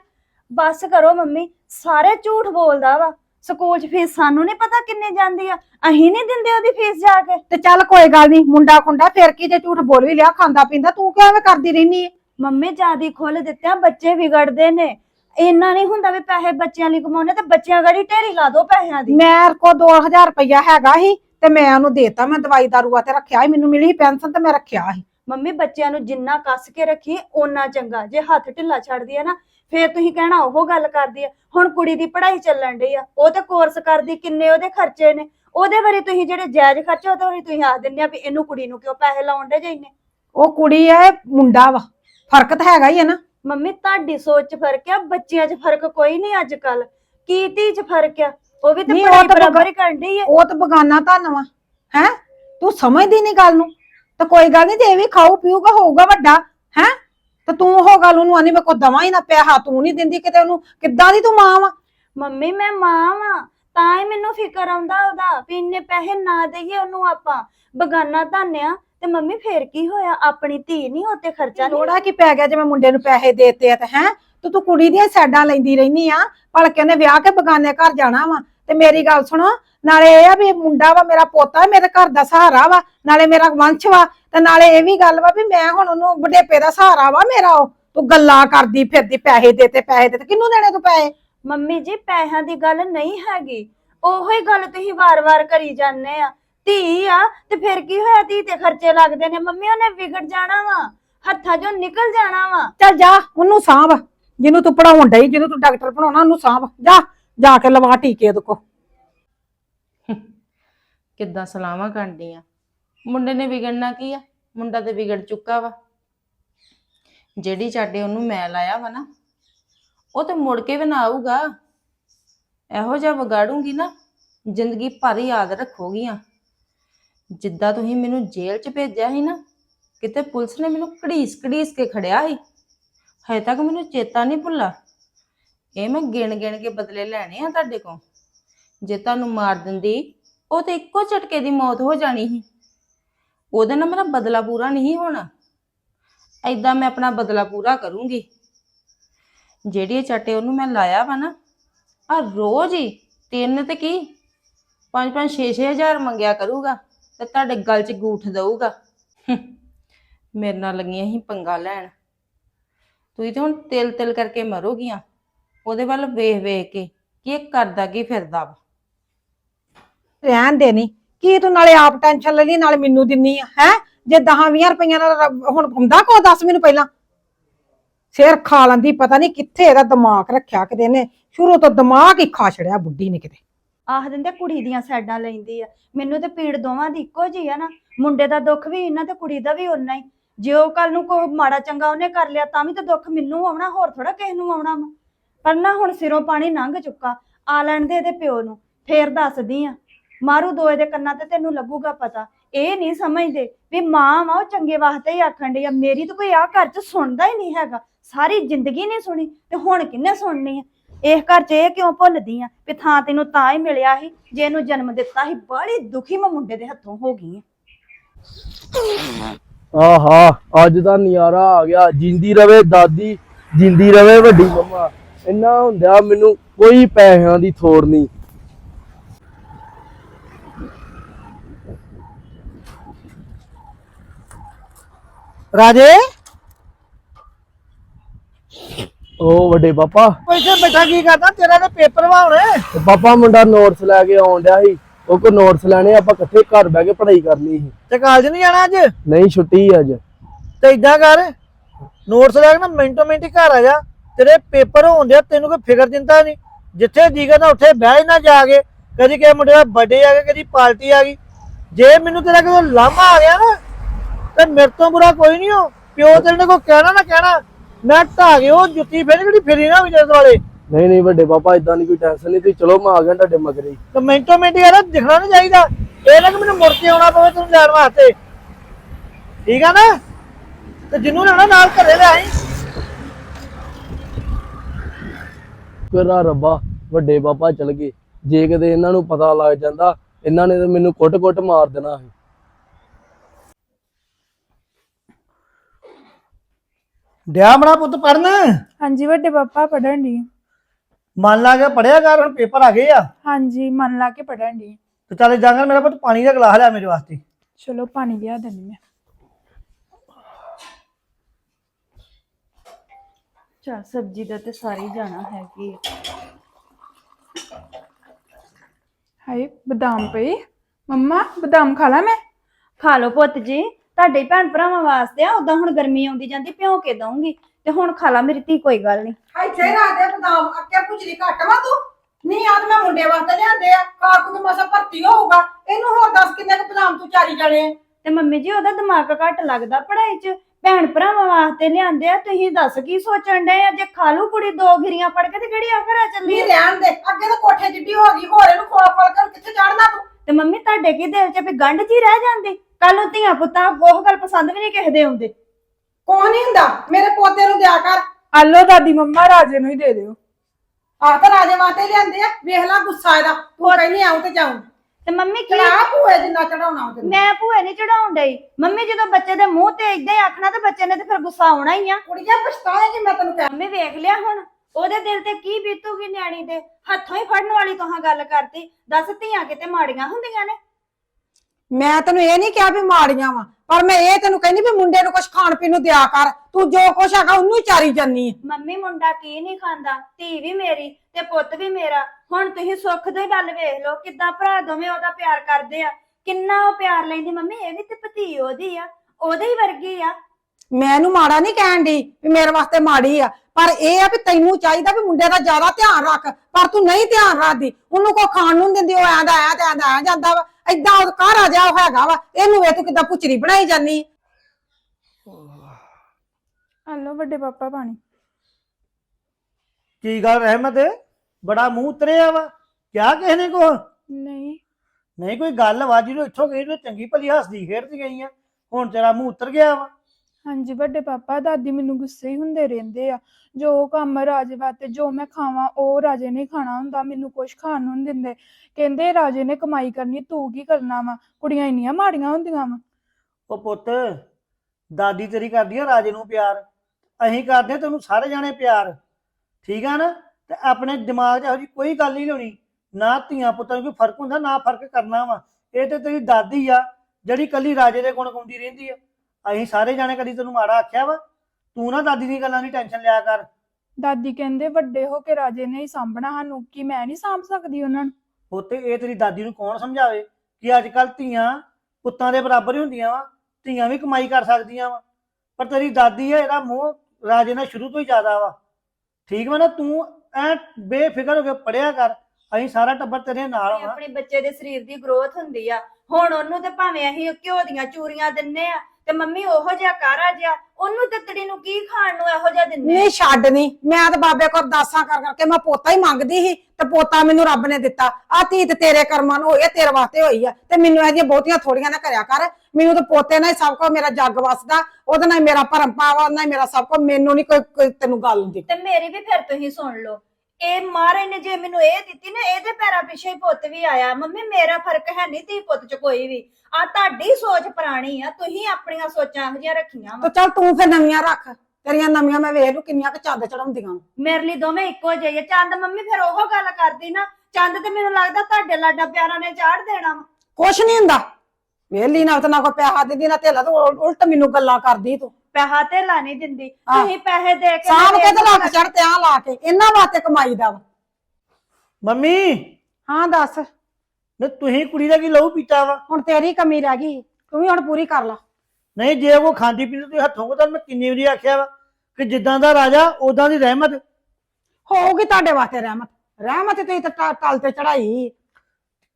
ਬਸ ਕਰੋ ਮੰਮੀ ਸਾਰੇ ਝੂਠ ਬੋਲਦਾ ਵਾ। ਸਕੂਲ 'ਚ ਫੀਸ ਸਾਨੂੰ ਨਹੀਂ ਪਤਾ ਕਿੰਨੇ ਜਾਂਦੀ ਆ। ਅਸੀਂ ਨਹੀਂ ਦਿੰਦੇ ਉਹਦੀ ਫੀਸ ਜਾ ਕੇ। ਤੇ ਚੱਲ ਕੋਈ ਗੱਲ ਨਹੀਂ ਮੁੰਡਾ ਖੁੰਡਾ ਫਿਰ ਕੀ ਜੇ ਝੂਠ ਬੋਲ ਵੀ ਲਿਆ ਖਾਂਦਾ ਪੀਂਦਾ ਤੂੰ ਕਿਉਂ ਐਵੇਂ ਕਰਦੀ ਰਹਿਨੀ ਹੈ ਮੰਮੀ ਜਿਆਦੀ ਖੁੱਲ ਦਿੱਤਿਆਂ ਬੱਚੇ ਵਿਗੜਦੇ ਨੇ। ਇੰਨਾ ਨਹੀਂ ਹੁੰਦਾ ਵੀ ਪੈਸੇ ਬੱਚਿਆਂ ਲਈ ਕਮਾਉਣੇ ਤੇ ਬੱਚਿਆਂ ਗੜੀ ਢੇਰੀ ਲਾ ਦੋ ਪੈਸਿਆਂ ਦੀ। ਮੇਰੇ ਕੋ 2000 ਰੁਪਇਆ ਹੈਗਾ ਸੀ ਤੇ ਮੈਂ ਉਹਨੂੰ ਦੇਤਾ ਮੈਂ ਦਵਾਈ ਦਾਰੂ ਵਾਸਤੇ ਰੱਖਿਆ ਸੀ ਮੈਨੂੰ ਮਿਲੀ ਸੀ ਪੈਨਸ਼ਨ ਤੇ ਮੈਂ ਰੱਖਿਆ ਸੀ। ਮੰਮੀ ਬੱਚਿਆਂ ਨੂੰ ਜਿੰਨਾ ਕੱਸ ਕੇ ਰੱਖੀ ਓਨਾ ਚੰਗਾ। ਜੇ ਹੱਥ ਢਿੱਲਾ ਛੱਡਦੀ ਹੈ ਨਾ ਫੇਰ ਤੁਸੀਂ ਕਹਿਣਾ ਉਹ ਗੱਲ ਕਰਦੀ ਹੈ ਹੁਣ ਕੁੜੀ ਦੀ ਪੜ੍ਹਾਈ ਚੱਲਣ ਡਈ ਆ। ਉਹ ਤੇ ਕੋਰਸ ਕਰਦੀ ਕਿੰਨੇ ਉਹਦੇ ਖਰਚੇ ਨੇ। ਉਹਦੇ ਬਾਰੇ ਤੁਸੀਂ ਜਿਹੜੇ ਜਾਇਜ਼ ਖਰਚੇ ਉਹਦੇ ਬਾਰੇ ਤੁਸੀਂ ਆਖ ਦਿੰਦੇ ਆ ਵੀ ਇਹਨੂੰ ਕੁੜੀ ਨੂੰ ਕਿਉਂ ਪੈਸੇ ਲਾਉਣ ਦੇ ਇੰਨੇ ਉਹ ਕੁੜੀ ਐ ਮੁੰਡਾ ਵਾ। ਫ਼ਰਕ ਤਾਂ ਹੈਗਾ ਹੀ ਹੈ ਨਾ। ਮੰਮੀ ਤੁਹਾਡੀ ਸੋਚ 'ਚ ਫ਼ਰਕ ਆ ਬੱਚਿਆਂ 'ਚ ਫ਼ਰਕ ਕੋਈ ਨਹੀਂ ਅੱਜ ਕੱਲ ਕੀ ਧੀ 'ਚ ਫ਼ਰਕ ਆ? ਉਹ ਵੀ ਤੇ ਨਹੀਂ, ਉਹ ਪੜ੍ਹਾਈ ਤਾਂ ਬਰਾਬਰ ਹੀ ਕਰਨ ਡਈ ਹੈ ਉਹ ਤਾਂ ਬਗਾਨਾ ਧੰਨ ਵਾ ਹੈ? ਤੂੰ ਸਮਝਦੀ ਨਹੀਂ ਗੱਲ ਨੂੰ। ਤੇ ਕੋਈ ਗੱਲ ਨਹੀਂ ਜੇ ਇਹ ਵੀ ਖਾਊ ਪੀਊਗਾ ਹੋਊਗਾ ਵੱਡਾ। ਹੈ? ਤੇ ਤੂੰ ਉਹ ਗੱਲ ਉਹਨੂੰ ਆਨੀ ਮੈਂ ਕੋ ਦਵਾਂ ਹੀ ਨਾ ਪਿਆ ਤੂੰ ਨਹੀਂ ਦਿੰਦੀ ਕਿਤੇ ਉਹਨੂੰ ਕਿੱਦਾਂ ਦੀ ਤੂੰ ਮਾਂ ਵਾ? ਮੰਮੀ ਮੈਂ ਮਾਂ ਵਾਂ ਤਾਂ ਹੀ ਮੈਨੂੰ ਫਿਕਰ ਆਉਂਦਾ ਉਹਦਾ ਵੀ ਇੰਨੇ ਪੈਸੇ ਨਾ ਦੇਈਏ ਉਹਨੂੰ ਆਪਾਂ ਬਗਾਨਾ ਧਾਨਿਆ ਤੇ ਮੰਮੀ ਫੇਰ ਕੀ ਹੋਇਆ? ਆਪਣੀ ਧੀ ਨਹੀਂ ਉੱਤੇ ਖਰਚਾ ਨਹੀਂ ਲੋੜਾ ਕੀ ਪੈ ਗਿਆ ਜੇ ਮੈਂ ਮੁੰਡੇ ਨੂੰ ਪੈਸੇ ਦੇਤੇ ਆ ਤੇ ਹੈ? ਤੇ ਤੂੰ ਕੁੜੀ ਦੀਆਂ ਸਾਈਡਾਂ ਲੈਂਦੀ ਰਹਿਨੀ ਆ ਭਲਕੇ ਉਹਨੇ ਵਿਆਹ ਕੇ ਬਗਾਨੇ ਘਰ ਜਾਣਾ ਵਾ। ਤੇ ਮੇਰੀ ਗੱਲ ਸੁਣੋ ਨਾਲੇ ਇਹ ਆ ਵੀ ਇਹ ਮੁੰਡਾ ਵਾ ਮੇਰਾ ਪੋਤਾ ਹੈ, ਮੇਰੇ ਘਰ ਦਾ ਸਹਾਰਾ ਵਾ ਨਾਲੇ ਮੇਰਾ ਵੰਸ਼ ਵਾ ਤੇ ਨਾਲੇ ਇਹ ਵੀ ਗੱਲ ਵਾ ਵੀ ਮੈਂ ਹੁਣ ਉਹਨੂੰ ਬੁਢੇਪੇ ਦਾ ਸਹਾਰਾ ਵਾ ਮੇਰਾ ਉਹ। ਤੂੰ ਗੱਲਾਂ ਕਰਦੀ ਫਿਰਦੀ ਪੈਸੇ ਦੇਤੇ ਪੈਸੇ ਦੇਤੇ ਕਿਹਨੂੰ ਦੇਣੇ ਤੂੰ ਪੈਸੇ? ਮੰਮੀ ਜੀ ਪੈਸਿਆਂ ਦੀ ਗੱਲ ਨਹੀਂ ਹੈਗੀ। ਉਹੋ ਹੀ ਗੱਲ ਤੁਸੀਂ ਵਾਰ-ਵਾਰ ਕਰੀ ਜਾਂਦੇ ਆ। ਧੀ ਆ ਤੇ ਫਿਰ ਕੀ ਹੋਇਆ? ਧੀ ਤੇ ਖਰਚੇ ਲੱਗਦੇ ਨੇ। ਮੰਮੀ ਉਹਨੇ ਵਿਗੜ ਜਾਣਾ ਵਾ। ਹੱਥਾਂ 'ਚੋਂ ਨਿਕਲ ਜਾਣਾ ਵਾ। ਚੱਲ ਜਾ ਉਹਨੂੰ ਸਾਂਭ। ਜਿਹਨੂੰ ਤੂੰ ਪੜਾਉਣ ਡਈ ਜਿਹਨੂੰ ਤੂੰ ਡਾਕਟਰ ਬਣਾਉਣਾ ਉਹਨੂੰ ਸਾਂਭ। ਜਾ ਜਾ ਕੇ ਲਵਾ ਟੀਕੇ ਉਹਦੇ ਕੋ ਕਿੱਦਾਂ ਸਲਾਹਾਂ ਕਰਦੀਆਂ। ਮੁੰਡੇ ਨੇ ਵਿਗੜਨਾ ਕੀ ਆ? ਮੁੰਡਾ ਤੇ ਵਿਗੜ ਚੁੱਕਾ ਵਾ। ਜਿਹੜੀ ਚਾਡੇ ਉਹਨੂੰ ਮੈਂ ਲਾਇਆ ਵਾ ਨਾ, ਉਹ ਤੇ ਮੁੜ ਕੇ ਵੀ ਨਾ ਆਊਗਾ ਇਹੋ ਜਿਹਾ ਵਿਗਾੜੂੰਗੀ ਨਾ, ਜ਼ਿੰਦਗੀ ਭਰ ਯਾਦ ਰੱਖੋਗੀਆਂ ਜਿੱਦਾਂ ਤੁਸੀਂ ਮੈਨੂੰ ਜੇਲ੍ਹ 'ਚ ਭੇਜਿਆ ਸੀ ਨਾ, ਕਿਤੇ ਪੁਲਿਸ ਨੇ ਮੈਨੂੰ ਘੜੀਸ ਘੜੀਸ ਕੇ ਖੜਿਆ ਸੀ। ਹਜੇ ਤੱਕ ਮੈਨੂੰ ਚੇਤਾ ਨਹੀਂ ਭੁੱਲਾ। ਇਹ ਮੈਂ ਗਿਣ ਗਿਣ ਕੇ ਬਦਲੇ ਲੈਣੇ ਆ ਤੁਹਾਡੇ ਕੋਲ। ਜੇ ਤੁਹਾਨੂੰ ਮਾਰ ਦਿੰਦੀ ਉਹ ਤੇ ਇੱਕੋ ਝਟਕੇ ਦੀ ਮੌਤ ਹੋ ਜਾਣੀ ਸੀ। ਉਹਦੇ ਨਾਲ ਮੇਰਾ ਬਦਲਾ ਪੂਰਾ ਨਹੀਂ ਹੋਣਾ। ਐਦਾਂ ਮੈਂ ਆਪਣਾ ਬਦਲਾ ਪੂਰਾ ਕਰੂੰਗੀ। ਜਿਹੜੀ ਇਹ ਚਾਟੇ ਉਹਨੂੰ ਮੈਂ ਲਾਇਆ ਵਾ ਨਾ ਆ ਰੋਜ਼ ਹੀ ਤਿੰਨ ਤੇ ਕੀ? ਪੰਜ ਪੰਜ, ਛੇ ਛੇ ਹਜ਼ਾਰ ਮੰਗਿਆ ਕਰੂਗਾ ਤੇ ਤੁਹਾਡੇ ਗਲ 'ਚ ਗੂਠ ਦਊਗਾ। ਮੇਰੇ ਨਾਲ ਲੱਗੀਆਂ ਹੀ ਪੰਗਾ ਲੈਣ। ਤੁਸੀਂ ਤੇ ਹੁਣ ਤਿਲ ਤਿਲ ਕਰਕੇ ਮਰੋਗੀਆਂ। ਉਹਦੇ ਵੱਲ ਵੇਖ ਵੇਖ ਕੇ ਕਿ ਇਹ ਕਰਦਾ, ਕੀ ਫਿਰਦਾ ਵਾ। ਰਹਿਣ ਦੇ ਨਹੀਂ ਕੀ ਤੂੰ ਨਾਲੇ ਆਪ ਟੈਨਸ਼ਨ ਲੈ ਲਈ, ਨਾਲੇ ਮੈਨੂੰ ਦਿੰਨੀ ਆ, ਹੈ? ਜੇ 10 20 ਰੁਪਈਆ ਨਾਲ ਰ- ਹੁਣ ਹੁੰਦਾ ਕੋ ਦੱਸ ਮੈਨੂੰ ਪਹਿਲਾਂ? ਸਿਰ ਖਾ ਲੰਦੀ ਪਤਾ ਨਹੀਂ ਕਿੱਥੇ ਇਹਦਾ ਦਿਮਾਗ ਰੱਖਿਆ ਕਿਤੇ ਨੇ ਸ਼ੁਰੂ ਤੋਂ ਦਿਮਾਗ ਹੀ ਖਾ ਛੜਿਆ ਬੁੱਢੀ ਨੇ ਕਿਤੇ। ਆਖ ਦਿੰਦੇ ਕੁੜੀ ਦੀਆਂ ਸਾਈਡਾਂ ਲੈਂਦੀ ਆ। ਮੈਨੂੰ ਤੇ ਪੀੜ ਦੋਵਾਂ ਦੀ ਇੱਕੋ ਜੀ ਆ ਨਾ। ਮੁੰਡੇ ਦਾ ਦੁੱਖ ਵੀ ਇਹਨਾਂ ਤੇ, ਕੁੜੀ ਦਾ ਵੀ ਓਨਾ ਹੀ। ਜੇ ਉਹ ਕੱਲ ਨੂੰ ਕੋਈ ਮਾੜਾ ਚੰਗਾ ਉਹਨੇ ਕਰ ਲਿਆ, ਤਾਂ ਵੀ ਤਾਂ ਦੁੱਖ ਮੈਨੂੰ ਆਉਣਾ, ਹੋਰ ਥੋੜਾ ਕਿਸੇ ਨੂੰ ਆਉਣਾ ਵਾ। ਪਰ ਨਾ ਹੁਣ ਸਿਰੋਂ ਪਾਣੀ ਲੰਘ ਚੁੱਕਾ, ਆ ਲੈਣ ਦੇ ਇਹਦੇ ਪਿਓ ਨੂੰ। ਫੇਰ ਦੱਸਦੀ ਆ। ਮਾਰੂ ਦੋਏ ਦੇ ਕੰਨਾਂ ਤੇ ਤੈਨੂੰ ਲੱਗੂਗਾ ਪਤਾ। ਇਹ ਨਹੀਂ ਸਮਝਦੇ ਵੀ ਮਾਂ ਵਾ, ਉਹ ਚੰਗੇ ਵਾਸਤੇ ਹੀ ਆਖਣ ਡਈ ਆ। ਮੇਰੀ ਤਾਂ ਕੋਈ ਆ ਘਰ ਚ ਸੁਣਦਾ ਹੀ ਨਹੀਂ ਹੈਗਾ। ਸਾਰੀ ਜ਼ਿੰਦਗੀ ਨਹੀਂ ਸੁਣੀ ਤੇ ਹੁਣ ਕਿੰਨੇ ਸੁਣਨੀ ਆ? ਇਸ ਘਰ 'ਚ ਇਹ ਕਿਉਂ ਭੁੱਲਦੀ ਆ ਵੀ ਥਾਂ ਤੈਨੂੰ ਤਾਂ ਹੀ ਮਿਲਿਆ ਸੀ, ਜੇ ਇਹਨੂੰ ਜਨਮ ਦਿੱਤਾ ਸੀ, ਬੜੀ ਦੁਖੀ ਮੈਂ ਮੁੰਡੇ ਦੇ ਹੱਥੋਂ ਹੋ ਗਈ ਆ। ਆਹਾ, ਅੱਜ ਦਾ ਨਜ਼ਾਰਾ ਆ ਗਿਆ। ਜਿੰਦੀ ਰਵੇ ਦਾਦੀ, ਜਿੰਦੀ ਰਵੇ ਵੱਡੀ ਮੰਮਾ। ਇੰਨਾ ਹੁੰਦਿਆ ਮੈਨੂੰ ਕੋਈ ਪੈਸਿਆਂ ਦੀ ਥੋੜ ਨਹੀਂ। ਰਾਜੇ? ਉਹ ਵੱਡੇ ਪਾਪਾ। ਉਹ ਇੱਥੇ ਬੈਠਾ ਕੀ ਕਰਦਾ? ਤੇਰਾ ਤੇ ਪੇਪਰ ਵਾਉਣੇ ਤੇ ਪਾਪਾ ਮੁੰਡਾ ਨੋਟਸ ਲੈ ਕੇ ਆਉਣ ਡਿਆ ਸੀ। ਉਹ ਕੋ ਨੋਟਸ ਲੈਣੇ ਆਪਾਂ ਇਕੱਠੇ ਘਰ ਬਹਿ ਕੇ ਪੜ੍ਹਾਈ ਕਰਨੀ ਸੀ। ਤੇ ਕਾਲਜ ਨਹੀਂ ਜਾਣਾ ਅੱਜ? ਨਹੀਂ ਛੁੱਟੀ ਅੱਜ। ਤੇ ਇਦਾਂ ਕਰ ਨੋਟਸ ਲੈ ਕੇ ਨਾ ਮਿੰਟੋ ਮਿੰਟ ਹੀ ਘਰ ਆ ਜਾ। ਤੇਰੇ ਪੇਪਰ ਡਿਆ ਤੈਨੂੰ ਕੋਈ ਫਿਕਰ ਚਿੰਤਾ ਨਹੀਂ। ਜਿੱਥੇ ਜੀ ਕਰਦਾ ਉੱਥੇ ਬਹਿ ਨਾ ਜਾ ਕੇ। ਕਦੀ ਕਿਸੇ ਮੁੰਡੇ ਦਾ ਬਰਥਡੇ ਆ ਗਿਆ ਕਦੀ ਪਾਰਟੀ ਆ ਗਈ। ਜੇ ਮੈਨੂੰ ਤੇਰਾ ਕੋਈ ਲਾਮਾ ਆ ਗਿਆ ਨਾ ਤੇ ਮੇਰੇ ਤੋਂ ਬੁਰਾ ਕੋਈ ਨਹੀਂ ਹੋ ਪਿਓ ਤੇਰੇ ਨੇ ਕੋਈ ਕਹਿਣਾ ਨਾ ਕਹਿਣਾ। ਮੈਂ ਢਾ ਕੇ ਉਹ ਜੁੱਤੀ ਫੇਰ ਜਿਹੜੀ ਫਿਰੀ ਨਾ ਵਿਜੇ ਵਾਲੇ ਨਹੀਂ ਨਹੀਂ ਵੱਡੇ ਪਾਪਾ ਇਦਾਂ ਦੀ ਕੋਈ ਟੈਨਸ਼ਨ ਨਹੀਂ। ਤੁਸੀਂ ਚਲੋ ਮੈਂ ਆ ਗਿਆ ਤੁਹਾਡੇ ਮਗਰੇ ਹੀ। ਤੇ ਮਿੰਟੋ ਮਿੰਟ ਯਾਰ ਦਿਖਣਾ ਨਹੀਂ ਚਾਹੀਦਾ। ਇਹ ਨਾ ਕਿ ਮੈਨੂੰ ਮੁੜ ਕੇ ਆਉਣਾ ਪਵੇ ਤੈਨੂੰ ਲੈਣ ਵਾਸਤੇ। ਠੀਕ ਆ ਨਾ? ਤੇ ਜਿੰਨੂੰ ਲੈਣਾ ਨਾਲ ਘਰੇ ਲੈ ਆਈ। ਕਿਹੜਾ ਰੱਬਾ ਵੱਡੇ ਪਾਪਾ ਚਲ ਗਏ। ਜੇ ਕਿਤੇ ਇਹਨਾਂ ਨੂੰ ਪਤਾ ਲੱਗ ਜਾਂਦਾ ਇਹਨਾਂ ਨੇ ਤਾਂ ਮੈਨੂੰ ਕੁੱਟ-ਕੁੱਟ ਮਾਰ ਦੇਣਾ ਸੀ। ਡਿਆ ਬਣਾ ਪੁੱਤ ਪੜਨ ਹਾਂਜੀ ਵੱਡੇ ਪਾਪਾ ਪੜਨ ਦੀ ਮਨ ਲਾ ਕੇ ਪੜਿਆ ਕਰ ਹੁਣ ਪੇਪਰ ਆ ਗਏ ਆ। ਹਾਂਜੀ ਮਨ ਲਾ ਕੇ ਪੜਨ ਦੀ ਤੇ ਚੱਲ ਜਾਂਗਾ ਮੇਰਾ ਪੁੱਤ ਪਾਣੀ ਦਾ ਗਲਾਸ ਲਿਆ ਮੇਰੇ ਵਾਸਤੇ। ਚਲੋ ਪਾਣੀ ਲਿਆ ਦਿੰਦੀ ਮੈਂ। ਚਲ ਸਬਜ਼ੀ ਦਾ ਤੇ ਸਾਰੀ ਜਾਣਾ ਹੈਗੀ। ਹਾਏ ਬਦਾਮ ਪਈ ਮੰਮਾ ਬਦਾਮ ਖਾ ਲਾ ਮੈਂ? ਖਾ ਲਓ ਪੁੱਤ ਜੀ। ਤੁਹਾਡੇ ਭੈਣ ਭਰਾਵਾਂ ਵਾਸਤੇ ਆ ਉਦਾਂ ਹੁਣ ਗਰਮੀ ਆਉਂਦੀ ਜਾਂਦੀ ਭਿਉਂ ਕੇ ਦਊਂਗੀ ਤੇ ਹੁਣ ਖਾ ਲਾ ਮੇਰੀ ਧੀ ਕੋਈ ਗੱਲ ਨਹੀਂ ਇੱਥੇ ਰੱਖ ਦੇ ਬਦਾਮ ਅੱਕੇ ਪੁੱਛਦੀ ਘੱਟ ਵਾ ਤੂੰ। ਨਹੀਂ ਆ ਤੇ ਮੈਂ ਮੁੰਡੇ ਵਾਸਤੇ ਲਿਆਂਦੇ ਆ ਕਾਕੂ ਦੇ ਮਸਾ ਭਰਤੀ ਹੋਊਗਾ। ਇਹਨੂੰ ਹੋਰ ਦੱਸ ਕਿੰਨੇ ਕੁ ਬਦਾਮ ਤੂੰ ਚਾਰੀ ਜਾਣੇ ਆ? ਤੇ ਮੰਮੀ ਜੀ ਉਹਦਾ ਦਿਮਾਗ ਘੱਟ ਲੱਗਦਾ ਪੜ੍ਹਾਈ 'ਚ। ਭੈਣ ਭਰਾਵਾਂ ਵਾਸਤੇ ਲਿਆਂਦੇ ਆ ਤੁਸੀਂ ਦੱਸ ਕੀ ਸੋਚਣ ਡਏ ਆ? ਜੇ ਖਾ ਲੂ ਕੁੜੀ ਦੋ ਗਿਰੀਆਂ ਪੜ ਕੇ ਤੇ ਕਿਹੜੀ ਆ ਘਰਾਂ ਚੱਲੀ ਨਹੀਂ ਆ? ਰਹਿਣ ਦੇ ਅੱਗੇ ਤਾਂ ਕੋਠੇ ਜਿੱਡੀ ਹੋ ਗਈ ਹੋਰ ਇਹਨੂੰ ਖੋਲ ਖੋਲ ਕਰ ਕਿੱਥੇ ਚੜਨਾ ਤੂੰ? ਤੇ ਮੰਮੀ ਤੁਹਾਡੇ ਕੀ ਦਿਲ 'ਚ ਵੀ ਗੰਢ ਹੀ ਰਹਿ ਜਾਂਦੀ? ਕੱਲ ਨੂੰ ਧੀਆਂ ਪੁੱਤਾਂ ਉਹ ਗੱਲ ਪਸੰਦ ਵੀ ਨਹੀਂ ਕਿਸੇ ਦੇ ਆਉਂਦੇ। ਕੋਹ ਨਹੀਂ ਹੁੰਦਾ? ਮੇਰੇ ਪੋਤੇ ਨੂੰ ਦਿਆ ਕਰ। ਆਲੋ ਦਾਦੀ ਮੰਮਾ ਰਾਜੇ ਨੂੰ ਹੀ ਦੇ ਦਿਓ। ਆਹ ਤਾਂ ਰਾਜੇ ਵਾਸਤੇ ਲਿਆਂਦੇ ਆ। ਵੇਖ ਲੈ ਗੁੱਸਾ ਇਹਦਾ। ਤੂੰ ਕਹਿੰਦੀ ਆਉਂ ਤੇ ਜਾਉਂ ਤੇ ਮੰਮੀ ਕੀ ਚੜਾ ਭੂਏ ਜਿੰਨਾ ਚੜਾਉਣਾ ਉਹਦੇ ਮੈਂ ਭੂਏ ਨਹੀਂ ਚੜਾਉਣ ਡਈ। ਮੰਮੀ ਜਦੋਂ ਬੱਚੇ ਦੇ ਮੂੰਹ ਤੇ ਇਦਾਂ ਹੀ ਆਖਣਾ ਤੇ ਬੱਚੇ ਨੇ ਤੇ ਫਿਰ ਗੁੱਸਾ ਆਉਣਾ ਹੀ ਆ। ਕੁੜੀਆਂ ਪਛਤਾਏਗੀ ਮੈਂ ਤੈਨੂੰ ਕਹਿ ਮੰਮੀ ਵੇਖ ਲਿਆ ਹੁਣ। ਉਹਦੇ ਦਿਲ ਤੇ ਕੀ ਬੀਤੂਗੀ ਨਿਆਣੀ ਦੇ। ਹੱਥੋਂ ਹੀ ਫੜਨ ਵਾਲੀ ਤੋਹਾਂ ਗੱਲ ਕਰਤੀ। ਦੱਸ ਧੀਆਂ ਕਿਤੇ ਮਾੜੀਆਂ ਹੁੰਦੀਆਂ ਨੇ। ਮੈਂ ਤੈਨੂੰ ਇਹ ਨਹੀਂ ਕਿਹਾ ਵੀ ਮਾੜੀਆਂ ਵਾ ਪਰ ਮੈਂ ਇਹ ਤੈਨੂੰ ਕਹਿੰਦੀ ਵੀ ਮੁੰਡੇ ਨੂੰ ਕੁਝ ਖਾਣ ਪੀਣ ਨੂੰ ਦਿਆ ਕਰ। ਤੂੰ ਜੋ ਕੁਛ ਹੈਗਾ ਉਹਨੂੰ ਹੀ ਚਾਰੀ ਜਾਨੀ ਹੈ ਮੰਮੀ ਮੁੰਡਾ ਕੀ ਨਹੀਂ ਖਾਂਦਾ? ਧੀ ਵੀ ਮੇਰੀ ਤੇ ਪੁੱਤ ਵੀ ਮੇਰਾ। ਹੁਣ ਤੁਸੀਂ ਸੁੱਖ ਦੀ ਗੱਲ ਵੇਖ ਲਓ ਕਿੱਦਾਂ ਭਰਾ ਦੋਵੇਂ ਉਹਦਾ ਪਿਆਰ ਕਰਦੇ ਆ। ਕਿੰਨਾ ਉਹ ਪਿਆਰ ਲੈਂਦੀ ਮੰਮੀ ਇਹ ਵੀ ਤੇ ਭਤੀ ਉਹਦੀ ਆ ਉਹਦੇ ਹੀ ਵਰਗੀ ਆ। ਮੈਂ ਇਹਨੂੰ ਮਾੜਾ ਨਹੀਂ ਕਹਿਣ ਦੀ ਵੀ ਮੇਰੇ ਵਾਸਤੇ ਮਾੜੀ ਆ ਪਰ ਇਹ ਆ ਵੀ ਤੈਨੂੰ ਚਾਹੀਦਾ ਵੀ ਮੁੰਡੇ ਦਾ ਜ਼ਿਆਦਾ ਧਿਆਨ ਰੱਖ ਪਰ ਤੂੰ ਨਹੀਂ ਧਿਆਨ ਰੱਖਦੀ। ਉਹਨੂੰ ਕੋ ਖਾਣ ਨੂੰ ਨੀ ਦਿੰਦੀ ਉਹ ਐਂਦਾ ਐ ਤੇ ਐਂਦਾ ਐ ਜਾਂਦਾ ਵਾ। ਏਦਾਂ ਉਹ ਘਰ ਆ ਜਾ ਉਹ ਹੈਗਾ ਵਾ। ਇਹਨੂੰ ਵੇ ਤੂੰ ਕਿਦਾਂ ਪੁੱਚਰੀ ਬਣਾਈ ਜਾਨੀ ਆਲੋ ਵੱਡੇ ਪਾਪਾ ਪਾਣੀ। ਕੀ ਗੱਲ ਰਹਿਮਤ? ਬੜਾ ਮੂੰਹ ਉਤਰਿਆ ਵਾ। ਕਿਆ ਕਿਸੇ ਨੇ ਕੋ ਨਹੀਂ। ਨਹੀਂ ਕੋਈ ਗੱਲ ਵਾ ਜਿਹਨੂੰ ਇੱਥੋਂ ਗਈ ਤੇ ਚੰਗੀ ਭਲੀ ਹੱਸਦੀ ਖੇਡਦੀ ਗਈ ਆ ਹੁਣ ਤੇਰਾ ਮੂੰਹ ਉਤਰ ਗਿਆ ਵਾ। ਹਾਂਜੀ, ਵੱਡੇ ਪਾਪਾ, ਦਾਦੀ ਮੈਨੂੰ ਗੁੱਸੇ ਹੀ ਹੁੰਦੇ ਰਹਿੰਦੇ ਆ। ਜੋ ਕੰਮ ਰਾਜੇ ਵਾਸਤੇ ਜੋ ਮੈਂ ਖਾਵਾਂ, ਉਹ ਰਾਜੇ ਨੇ ਖਾਣਾ ਹੁੰਦਾ, ਮੈਨੂੰ ਕੁਝ ਖਾਣ ਨੂੰ ਨੀ ਦਿੰਦੇ। ਕਹਿੰਦੇ ਰਾਜੇ ਨੇ ਕਮਾਈ ਕਰਨੀ, ਤੂੰ ਕੀ ਕਰਨਾ ਵਾ? ਕੁੜੀਆਂ ਇੰਨੀਆਂ ਮਾੜੀਆਂ ਹੁੰਦੀਆਂ ਵਾ। ਉਹ ਪੁੱਤ, ਦਾਦੀ ਤੇਰੀ ਕਰਦੀ ਆ ਰਾਜੇ ਨੂੰ ਪਿਆਰ। ਅਸੀਂ ਕਰਦੇ ਆ ਤੈਨੂੰ ਸਾਰੇ ਜਾਣੇ ਪਿਆਰ। ਠੀਕ ਆ ਨਾ? ਤੇ ਆਪਣੇ ਦਿਮਾਗ 'ਚ ਇਹੋ ਜਿਹੀ ਕੋਈ ਗੱਲ ਨਹੀਂ ਹੋਣੀ। ਨਾ ਧੀਆਂ ਪੁੱਤਾਂ 'ਚ ਕੋਈ ਫ਼ਰਕ ਹੁੰਦਾ, ਨਾ ਫ਼ਰਕ ਕਰਨਾ ਵਾ। ਇਹ ਤੇ ਤੇਰੀ ਦਾਦੀ ਆ, ਜਿਹੜੀ ਕੱਲੀ ਰਾਜੇ ਦੇ ਗੁਣ ਗਾਉਂਦੀ ਰਹਿੰਦੀ ਆ। ਅਸੀਂ ਸਾਰੇ ਜਾਣੇ ਕਦੀ ਤੈਨੂੰ ਮਾੜਾ ਆਖਿਆ ਵਾ? ਤੂੰ ਨਾ ਦਾਦੀ ਦੀ ਗੱਲਾਂ ਦੀ ਟੈਨਸ਼ਨ ਲਿਆ ਕਰ। ਦਾਦੀ ਕਹਿੰਦੇ ਵੱਡੇ ਹੋ ਕੇ ਰਾਜੇ ਨੇ ਹੀ ਸਾਂਭਣਾ ਸਾਨੂੰ ਕਿ ਮੈਂ ਨਹੀਂ ਸਾਂਭ ਸਕਦੀ ਉਹਨਾਂ ਨੂੰ? ਪੁੱਤ ਇਹ ਤੇਰੀ ਦਾਦੀ ਨੂੰ ਕੌਣ ਸਮਝਾਵੇ ਕਿ ਅੱਜ ਕੱਲ ਧੀਆਂ ਪੁੱਤਾਂ ਦੇ ਬਰਾਬਰ ਹੀ ਹੁੰਦੀਆਂ ਵਾ? ਧੀਆਂ ਵੀ ਕਮਾਈ ਕਰ ਸਕਦੀਆਂ ਵਾ। ਪਰ ਤੇਰੀ ਦਾਦੀ ਹੈ ਇਹਦਾ ਮੋਹ ਰਾਜੇ ਨਾਲ ਸ਼ੁਰੂ ਤੋਂ ਹੀ ਜ਼ਿਆਦਾ ਵਾ। ਠੀਕ ਵਾ ਨਾ? ਤੂੰ ਐ ਬੇਫਿਕਰ ਹੋ ਕੇ ਪੜਿਆ ਕਰ। ਅਸੀਂ ਸਾਰਾ ਟੱਬਰ ਤੇਰੇ ਨਾਲ ਵਾ। ਆਪਣੇ ਬੱਚੇ ਦੇ ਸਰੀਰ ਦੀ ਗਰੋਥ ਹੁੰਦੀ ਆ। ਹੁਣ ਉਹਨੂੰ ਤੇ ਭਾਵੇਂ ਅਸੀਂ ਘਿਓ ਦੀਆਂ ਚੂਰੀਆਂ ਦਿੰਨੇ ਆ ਤੇ ਮੰਮੀ ਉਹੋ ਜਿਹਾ ਕਾਰਾ ਜਿਹਾ ਉਹਨੂੰ ਤਤੜੀ ਨੂੰ ਕੀ ਖਾਣ ਨੂੰ ਇਹੋ ਜਿਹਾ ਆ? ਨਹੀਂ ਛੱਡ ਨਹੀਂ ਮੈਂ ਤਾਂ ਬਾਬੇ ਕੋਲ ਦਾਸਾਂ ਕਰ ਕਰਕੇ ਮੈਂ ਪੋਤਾ ਹੀ ਮੰਗਦੀ ਸੀ ਤੇ ਪੋਤਾ ਮੈਨੂੰ ਰੱਬ ਨੇ ਦਿੱਤਾ। ਆ ਧੀ ਤੇ ਤੇਰੇ ਕਰਮਾਂ ਨੂੰ ਹੋਈ ਆ ਤੇਰੇ ਵਾਸਤੇ ਹੋਈ ਆ। ਤੇ ਮੈਨੂੰ ਇਹਦੀਆਂ ਬਹੁਤੀਆਂ ਥੋੜੀਆਂ ਨਾ ਕਰਿਆ ਕਰ। ਮੈਨੂੰ ਤਾਂ ਪੋਤੇ ਨਾਲ ਹੀ ਸਭ ਕੁਝ ਮੇਰਾ ਜੱਗ ਵਸਦਾ। ਉਹਦੇ ਨਾਲ ਹੀ ਮੇਰਾ ਭਰਮ ਪਾਵਾ ਉਹਦੇ ਨਾਲ ਹੀ ਮੇਰਾ ਸਭ ਕੁਝ ਮੈਨੂੰ ਨਹੀਂ ਕੋਈ ਕੋਈ ਤੈਨੂੰ ਗੱਲ ਹੁੰਦੀ ਤੇ ਮੇਰੀ ਵੀ ਫਿਰ ਤੁਸੀਂ ਸੁਣ ਲਓ। ਇਹ ਮਾਰੇ ਨੇ ਜੇ ਮੈਨੂੰ ਇਹ ਦਿੱਤੀ ਨਾ ਇਹਦੇ ਪੈਰਾਂ ਪਿੱਛੇ ਹੀ ਪੁੱਤ ਵੀ ਆਇਆ। ਮੰਮੀ ਮੇਰਾ ਫ਼ਰਕ ਹੈ ਨਹੀਂ ਧੀ ਪੁੱਤ ਚ ਕੋਈ ਵੀ। ਆ ਤੁਹਾਡੀ ਸੋਚ ਪੁਰਾਣੀ ਆ ਤੁਸੀਂ ਆਪਣੀਆਂ ਸੋਚਾਂ ਜਿਹੀਆਂ ਰੱਖੀਆਂ ਵਾ। ਤੇ ਚੱਲ ਤੂੰ ਫਿਰ ਨਵੀਆਂ ਰੱਖ। ਤੇਰੀਆਂ ਨਵੀਆਂ ਮੈਂ ਵੇਖ ਲੂ ਕਿੰਨੀਆਂ ਕੁ ਚੰਦ ਚੜਾਉਂਦੀਆਂ ਮੇਰੇ ਲਈ ਦੋਵੇਂ ਇੱਕੋ ਜਿਹੇ ਆ। ਚੰਦ ਮੰਮੀ ਫਿਰ ਉਹ ਗੱਲ ਕਰਦੀ ਨਾ ਚੰਦ ਤੇ ਮੈਨੂੰ ਲੱਗਦਾ ਤੁਹਾਡੇ ਲਾਡਾ ਪਿਆਰਾਂ ਨੇ ਚਾੜ ਦੇਣਾ ਵਾ। ਕੁਛ ਨਹੀਂ ਹੁੰਦਾ। ਵੇਲੀ ਨਾ ਤੇ ਨਾ ਕੋਈ ਪੈਸਾ ਦਿੰਦੀ ਨਾ ਧੇਲਾ ਤੂੰ ਉਲ- ਉਲਟ ਮੈਨੂੰ ਗੱਲਾਂ ਕਰਦੀ ਤੂੰ। ਪੈਸਾ ਤੇ ਨਹੀਂ ਦਿੰਦੀ। ਆਹ। ਤੁਸੀਂ ਪੈਸੇ ਦੇ ਕੇ ਸਾਂਭ ਕੇ ਤੇ ਮੇਰੇ ਲੱਕ ਚੜ ਤੇ ਆ ਲਾ ਕੇ ਇਹਨਾਂ ਵਾਸਤੇ ਕਮਾਈ ਦਾ ਵਾ। ਮੰਮੀ। ਹਾਂ ਦੱਸ। ਨੇ ਤੁਸੀਂ ਕੁੜੀ ਦਾ ਕੀ ਲਹੂ ਪੀਤਾ ਵਾ? ਹੁਣ ਤੇਰੀ ਕਮੀ ਰਹਿ ਗਈ ਤੂੰ ਵੀ ਹੁਣ ਪੂਰੀ ਕਰ ਲਾ। ਨਹੀਂ ਜੇ ਉਹ ਖਾਂਦੀ ਪੀਂਦੀ ਤੁਸੀਂ ਹੱਥੋਂ ਕੋ ਤਾਂ ਮੈਂ ਕਿੰਨੀ ਵਾਰੀ ਆਖਿਆ ਵਾ ਕਿ ਜਿੱਦਾਂ ਦਾ ਰਾਜਾ ਉਦਾਂ ਦੀ ਰਹਿਮਤ। ਹੋਊਗੀ ਤੁਹਾਡੇ ਵਾਸਤੇ ਰਹਿਮਤ। ਰਹਿਮਤ ਤੇ ਤੇ ਟਲ ਤੇ ਚੜਾਈ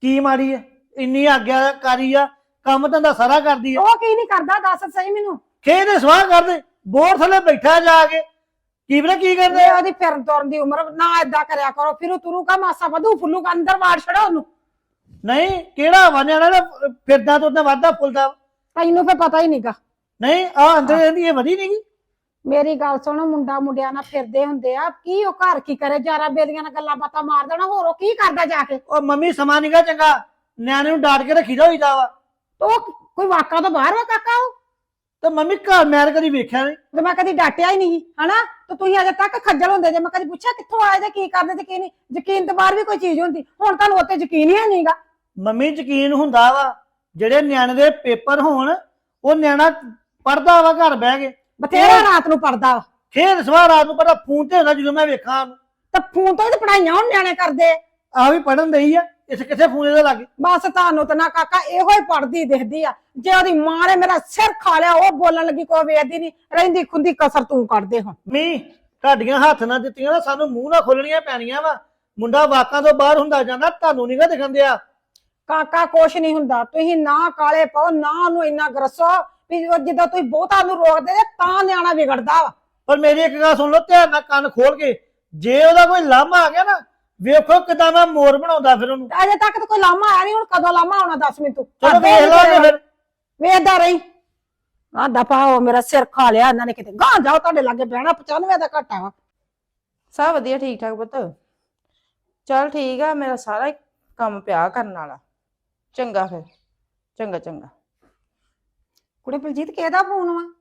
ਕੀ ਮਾੜੀ ਹੈ ਇੰਨੀ ਆਗਿਆਕਾਰੀ ਆ ਕੰਮ ਧੰਦਾ ਸਾਰਾ ਕਰਦੀ ਆ। ਉਹ ਕੀ ਨਹੀਂ ਕਰਦਾ ਦੱਸ ਸਹੀ ਮੈਨੂੰ। ਖੇ ਦੇ ਸਵਾਹ ਕਰਦੇ ਬੋਰ ਥੱਲੇ ਬੈਠਾ ਜਾ ਕੇ। ਕੀ ਪਤਾ ਕੀ ਕਰਦੇ? ਤੇ ਉਹਦੀ ਫਿਰਨ ਤੁਰਨ ਦੀ ਉਮਰ ਨਾ ਏਦਾਂ ਕਰਿਆ ਕਰੋ ਫਿਰ ਤੁਰੂਗਾ ਮਾਸਾ ਵਧੂ ਫੁੱਲੂਗਾ ਅੰਦਰ ਵਾੜ ਛੜੋ ਉਹਨੂੰ। ਨਹੀਂ ਕਿਹੜਾ ਵਾ ਨਿਆਣਾ ਨਾ ਫਿਰਦਾ ਤੋਂ ਤਾਂ ਵਾਧਾ ਫੁੱਲਦਾ। ਵਾ। ਤੈਨੂੰ ਫੇ ਪਤਾ ਹੀ ਨਹੀਂਗਾ ਨਹੀਂ ਆ ਅੰਦਰ ਰਹਿੰਦੀ ਇਹ ਵਧੀ ਨਹੀਂਗੀ ਮੇਰੀ ਗੱਲ ਸੁਣੋ ਮੁੰਡਾ ਮੁੰਡਿਆਂ ਨਾਲ ਫਿਰਦੇ ਹੁੰਦੇ ਆ। ਕੀ ਉਹ ਘਰ ਕੀ ਕਰੇ? ਜਾਰਾ ਬੇਲੀਆਂ ਨਾਲ ਗੱਲਾਂ ਬਾਤਾਂ ਮਾਰ ਦੇਣਾ ਹੋਰ ਉਹ ਕੀ ਕਰਦਾ ਜਾ ਕੇ? ਉਹ ਮੰਮੀ ਸਮਾਂ ਨੀਗਾ ਚੰਗਾ। ਨਿਆਣੇ ਨੂੰ ਡਾਟ ਕੇ ਰੱਖੀਦਾ ਹੋਈਦਾ ਵਾ। ਤੇ ਉਹ ਕੋਈ ਵਾਕਾ ਤੋਂ ਬਾਹਰ ਵਾ ਕਾਕਾ ਉਹ? ਤੇ ਮੰਮੀ ਘਰ ਮੈਰ ਕਦੀ ਵੇਖਿਆ ਨਹੀਂ। ਤੇ ਮੈਂ ਕਦੀ ਡਾਟਿਆ ਹੀ ਨਹੀਂ ਹਨਾ? ਤੇ ਤੁਸੀਂ ਅਜੇ ਤੱਕ ਖੱਜਲ ਹੁੰਦੇ ਜੇ। ਮੈਂ ਕਦੀ ਪੁੱਛਿਆ ਕਿੱਥੋਂ ਆਏ ਜੇ ਕੀ ਕਰਦੇ ਤੇ ਕੀ ਨਹੀਂ। ਯਕੀਨ ਤੋਂ ਬਾਹਰ ਵੀ ਕੋਈ ਚੀਜ਼ ਹੁੰਦੀ। ਹੁਣ ਤੁਹਾਨੂੰ ਉੱਤੇ ਯਕੀਨ ਹੀ ਨਹੀਂਗਾ। ਮੰਮੀ ਯਕੀਨ ਹੁੰਦਾ ਵਾ। ਜਿਹੜੇ ਨਿਆਣੇ ਦੇ ਪੇਪਰ ਹੋਣ ਉਹ ਨਿਆਣਾ ਪੜਦਾ ਵਾ ਘਰ ਬਹਿ ਕੇ। ਬਥੇਰਾ ਰਾਤ ਨੂੰ ਪੜਦਾ ਵਾ। ਖੇਡ ਸਵਾਰ ਰਾਤ ਨੂੰ ਪਤਾ ਫੋਨ ਤੇ ਹੁੰਦਾ ਜਦੋਂ ਮੈਂ ਵੇਖਾਂ ਤੇ ਫੋਨ ਤੋਂ ਹੀ ਤੇ ਪੜਾਈਆਂ ਹੁਣ ਨਿਆਣੇ ਕਰਦੇ। ਆ ਵੀ ਪੜਨ ਦਈ ਆ। ਇਸ ਕਿੱਥੇ ਫੋਨ ਇਹਦਾ ਲੱਗੇ? ਬਸ ਤੁਹਾਨੂੰ ਤਾਂ ਨਾ ਕਾਕਾ ਇਹੋ ਹੀ ਪੜਦੀ ਦਿਖਦੀ ਆ। ਜੇ ਉਹਦੀ ਮਾਂ ਨੇ ਮੇਰਾ ਸਿਰ ਖਾ ਲਿਆ ਉਹ ਬੋਲਣ ਲੱਗੀ ਕੋਈ ਵੇਖਦੀ ਨਹੀਂ ਰਹਿੰਦੀ ਖੁੰਦੀ ਕਸਰ ਤੂੰ ਕੱਢਦੇ ਹੁਣ। ਮੀ ਤੁਹਾਡੀਆਂ ਹੱਥ ਨਾ ਦਿੱਤੀਆਂ ਨਾ ਸਾਨੂੰ ਮੂੰਹ ਨਾ ਖੋਲਣੀਆਂ ਪੈਣੀਆਂ ਵਾ। ਮੁੰਡਾ ਵਾਕਾਂ ਤੋਂ ਬਾਹਰ ਹੁੰਦਾ ਜਾਂਦਾ ਤੁਹਾਨੂੰ ਨਹੀਂਗਾ ਦਿਖਣ ਦਿਆ। ਕਾਕਾ ਕੁਛ ਨਹੀਂ ਹੁੰਦਾ। ਤੁਸੀਂ ਨਾ ਕਾਲੇ ਪਾਓ ਨਾ ਉਹਨੂੰ ਇੰਨਾ ਗਰਸੋ ਵੀ ਉਹ ਜਿੱਦਾਂ ਤੁਸੀਂ ਬਹੁਤਾ ਨੂੰ ਰੋਕਦੇ ਜੇ ਤਾਂ ਨਿਆਣਾ ਵਿਗੜਦਾ ਵਾ। ਪਰ ਮੇਰੀ ਇੱਕ ਗੱਲ ਸੁਣ ਲਓ ਧਿਆਨ ਨਾਲ ਕੰਨ ਖੋਲ ਕੇ। ਜੇ ਉਹਦਾ ਕੋਈ ਲਾਮਾ ਆ ਗਿਆ ਨਾ ਵੇਖੋ ਕਿਦਾਂ ਮੈਂ ਮੋਰ ਬਣਾਉਂਦਾ ਫਿਰ ਉਹਨੂੰ। ਅਜੇ ਤੱਕ ਤਾਂ ਕੋਈ ਲਾਮਾ ਆਇਆ ਨਹੀਂ ਹੁਣ ਕਦੋਂ ਲਾਮਾ ਆਉਣਾ ਦੱਸ ਮੈਨੂੰ ਤੂੰ। ਚਲੋ ਵੇਖ ਲਾਂਗੇ ਫਿਰ। ਵੇਖਦਾ ਰਹੀ। ਆ ਦਫਾ ਹੋ ਮੇਰਾ ਸਿਰ ਖਾ ਲਿਆ ਇਹਨਾਂ ਨੇ ਕਿਤੇ ਗਾਂ ਜਾਓ ਤੁਹਾਡੇ ਲਾਗੇ ਬਹਿਣਾ 95 ਦਾ ਘਟਾ ਵਾ। ਸਭ ਵਧੀਆ ਠੀਕ ਠਾਕ ਪੁੱਤ। ਚਲ ਠੀਕ ਆ ਮੇਰਾ ਸਾਰਾ ਹੀ ਕੰਮ ਪਿਆ ਕਰਨ ਵਾਲਾ। ਚੰਗਾ ਫਿਰ। ਚੰਗਾ ਚੰਗਾ। ਕੁੜੇ ਬਲਜੀਤ ਕਿਹਦਾ ਫੋਨ ਵਾ?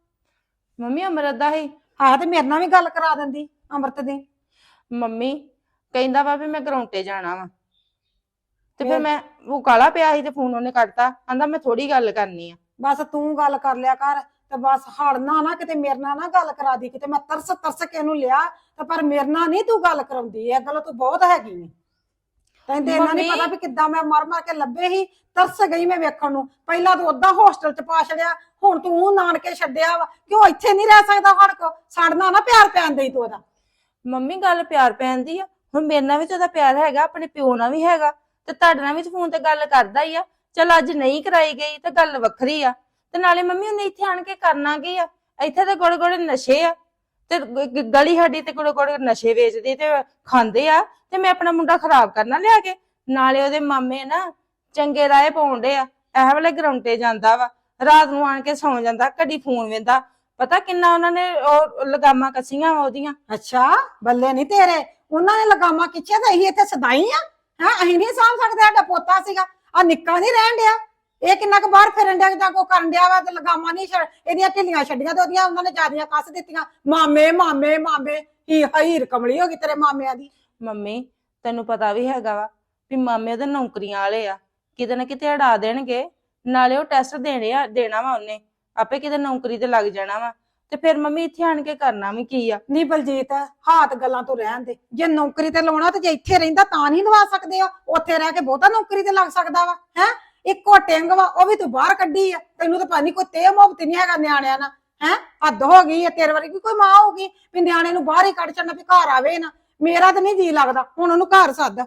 ਮੰਮੀ ਅਮਰਤ ਦਾ ਹੀ। ਆ ਤੇ ਮੇਰੇ ਨਾਲ ਵੀ ਗੱਲ ਕਰਾ ਦਿੰਦੀ ਅੰਮ੍ਰਿਤ ਦੀ। ਮੰਮੀ ਕਹਿੰਦਾ ਵਾ ਵੀ ਮੈਂ ਗਰਾਉਂਟੇ ਜਾਣਾ ਵਾ। ਤੇ ਫਿਰ? ਮੈਂ ਉਹ ਕਾਲਾ ਪਿਆ ਸੀ ਤੇ ਫੋਨ ਉਹਨੇ ਕੱਟਤਾ ਆਂਦਾ ਮੈਂ ਥੋੜੀ ਗੱਲ ਕਰਨੀ ਆ। ਬਸ ਤੂੰ ਗੱਲ ਕਰ ਲਿਆ ਕਰ ਤੇ ਬਸ ਹੜਨਾ ਨਾ ਕਿਤੇ ਮੇਰੇ ਨਾਲ ਨਾ ਗੱਲ ਕਰਾ ਦੀ ਕਿਤੇ ਮੈਂ ਤਰਸ ਤਰਸ ਕੇ ਇਹਨੂੰ ਲਿਆ ਤੇ ਪਰ ਮੇਰੇ ਨਾਲ ਨਹੀਂ ਤੂੰ ਗੱਲ ਕਰਾਉਂਦੀ ਇਹ ਗੱਲ ਤੂੰ ਬਹੁਤ ਹੈਗੀ ਹੈ ਤੈਨੂੰ ਇਹਨਾਂ ਮੰਮੀ- ਪਤਾ ਵੀ ਕਿੱਦਾਂ ਮੈਂ ਮਰ ਮਰ ਕੇ ਲੱਭੇ ਹੀ ਤਰਸ ਗਈ ਮੈਂ ਵੇਖਣ ਨੂੰ। ਪਹਿਲਾਂ ਤੂੰ ਉਦਾਂ ਹੋਸਟਲ ਚ ਪਾ ਛੜਿਆ ਹੁਣ ਤੂੰ ਉਹ ਨਾਨਕੇ ਛੱਡਿਆ ਵਾ। ਕਿਉਂ ਇੱਥੇ ਨਹੀਂ ਰਹਿ ਸਕਦਾ ਹੜ ਕੋ ਸਾੜਨਾ ਨਾ ਪਿਆਰ ਪੈਣ ਦੇਈ ਤੂੰ ਉਹਦਾ। ਮੰਮੀ ਗੱਲ ਪਿਆਰ ਪੈਂਦੀ ਆ ਹੁਣ ਮੇਰੇ ਨਾਲ ਵੀ ਤਾਂ ਉਹਦਾ ਪਿਆਰ ਹੈਗਾ, ਆਪਣੇ ਪਿਓ ਨਾਲ ਵੀ ਹੈਗਾ, ਤੇ ਤੁਹਾਡੇ ਨਾਲ ਵੀ ਫੋਨ ਤੇ ਗੱਲ ਕਰਦਾ ਹੀ ਆ। ਚਲ ਅੱਜ ਨਹੀਂ ਕਰਾਈ ਗਈ ਤੇ ਗੱਲ ਵੱਖਰੀ ਆ। ਤੇ ਨਾਲੇ ਮੰਮੀ ਉਹਨੇ ਇੱਥੇ ਆਣ ਕੇ ਕਰਨਾ ਕੀ ਆ? ਇੱਥੇ ਤਾਂ ਗੋੜੇ ਗੋੜੇ ਨਸ਼ੇ ਆ। ਤੇ ਗਲੀ ਸਾਡੀ ਤੇ ਗੋੜੇ ਗੋੜੇ ਨਸ਼ੇ ਵੇਚਦੇ ਤੇ ਖਾਂਦੇ ਆ। ਤੇ ਮੈਂ ਆਪਣਾ ਮੁੰਡਾ ਖਰਾਬ ਕਰਨਾ ਲਿਆ ਕੇ। ਨਾਲੇ ਉਹਦੇ ਮਾਮੇ ਨਾ ਚੰਗੇ ਰਾਏ ਪਾਉਂਦੇ ਆ। ਇਹ ਵੇਲੇ ਗਰਾਉਂਟੇ ਜਾਂਦਾ ਵਾ। ਰਾਤ ਨੂੰ ਆਣ ਕੇ ਸੌਂ ਜਾਂਦਾ ਕਦੀ ਫੋਨ ਵੇਂਦਾ। ਪਤਾ ਕਿੰਨਾ ਉਹਨਾਂ ਨੇ ਉਹ ਲਗਾਮਾਂ ਕੱਸੀਆਂ ਵਾ ਉਹਦੀਆਂ। ਅੱਛਾ, ਬੱਲੇ ਨਹੀਂ ਤੇਰੇ। ਉਹਨਾਂ ਨੇ ਲਗਾਮਾ ਖਿੱਚਿਆ ਤਾਂ ਅਸੀਂ ਇੱਥੇ ਸਦਾਈ ਆ। ਹੈ, ਅਸੀਂ ਨਹੀਂ ਸਾਂਭ ਸਕਦੇ, ਸਾਡਾ ਪੋਤਾ ਸੀਗਾ। ਆ ਨਿੱਕਾ ਨਹੀਂ ਰਹਿਣ ਡਿਆ। ਇਹ ਕਿੰਨਾ ਕੁ ਬਾਹਰ ਫਿਰਨ ਡਿਆ, ਜਾਂ ਕੋ ਕਰਨ ਡਿਆ ਵਾ ਤੇ ਲਗਾਮਾਂ ਨਹੀਂ ਛੱਡ ਇਹਦੀਆਂ ਢਿੱਲੀਆਂ ਛੱਡੀਆਂ ਤੇ ਉਹਦੀਆਂ ਉਹਨਾਂ ਨੇ ਜਿਆਦੀਆਂ ਕੱਸ ਦਿੱਤੀਆਂ। ਮਾਮੇ ਮਾਮੇ ਮਾਮੇ, ਹੀ ਹਈਰ ਕਮਲੀ ਹੋ ਗਈ ਤੇਰੇ ਮਾਮਿਆਂ ਦੀ। ਮੰਮੀ, ਤੈਨੂੰ ਪਤਾ ਵੀ ਹੈਗਾ ਵਾ ਵੀ ਮਾਮੇ ਉਹਦੇ ਨੌਕਰੀਆਂ ਵਾਲੇ ਆ। ਕਿਤੇ ਨਾ ਕਿਤੇ ਅੜਾ ਦੇਣਗੇ। ਨਾਲੇ ਉਹ ਟੈਸਟ ਦੇਣੇ ਆ ਦੇਣਾ ਵਾ ਉਹਨੇ। ਆਪੇ ਕਿਤੇ ਨੌਕਰੀ ਤੇ ਲੱਗ ਜਾਣਾ ਵਾ। ਤੇ ਫਿਰ ਮੰਮੀ ਇੱਥੇ ਆਣ ਕੇ ਕਰਨਾ ਵੀ ਕੀ ਆ? ਨਹੀਂ ਬਲਜੀਤ ਹਾਤ ਗੱਲਾਂ ਤੋਂ ਰਹਿਣ ਦੇ। ਜੇ ਨੌਕਰੀ ਤੇ ਲਾਉਣਾ ਤੇ ਜੇ ਇੱਥੇ ਰਹਿੰਦਾ ਤਾਂ ਨਹੀਂ ਲਵਾ ਸਕਦੇ ਆ। ਉੱਥੇ ਰਹਿ ਕੇ ਬਹੁਤਾ ਨੌਕਰੀ ਤੇ ਲੱਗ ਸਕਦਾ ਵਾ, ਹੈ? ਇੱਕੋ ਟਿੰਗ ਵਾ, ਉਹ ਵੀ ਤੂੰ ਬਾਹਰ ਕੱਢੀ ਆ। ਤੈਨੂੰ ਤਾਂ ਪਤਾ ਨਹੀਂ ਕੋਈ ਤੇ ਮੁਹਬਤ ਨਹੀਂ ਹੈਗਾ ਨਿਆਣਿਆਂ ਨਾਲ, ਹੈ? ਹੱਦ ਹੋ ਗਈ ਆ, ਤੇਰੇ ਵਰਗੀ ਕੋਈ ਮਾਂ ਹੋਊਗੀ ਵੀ ਨਿਆਣੇ ਨੂੰ ਬਾਹਰ ਹੀ ਕੱਢ ਛੱਡਣਾ ਵੀ ਘਰ ਆਵੇ ਨਾ। ਮੇਰਾ ਤਾਂ ਨਹੀਂ ਜੀ ਲੱਗਦਾ, ਹੁਣ ਉਹਨੂੰ ਘਰ ਸੱਦ।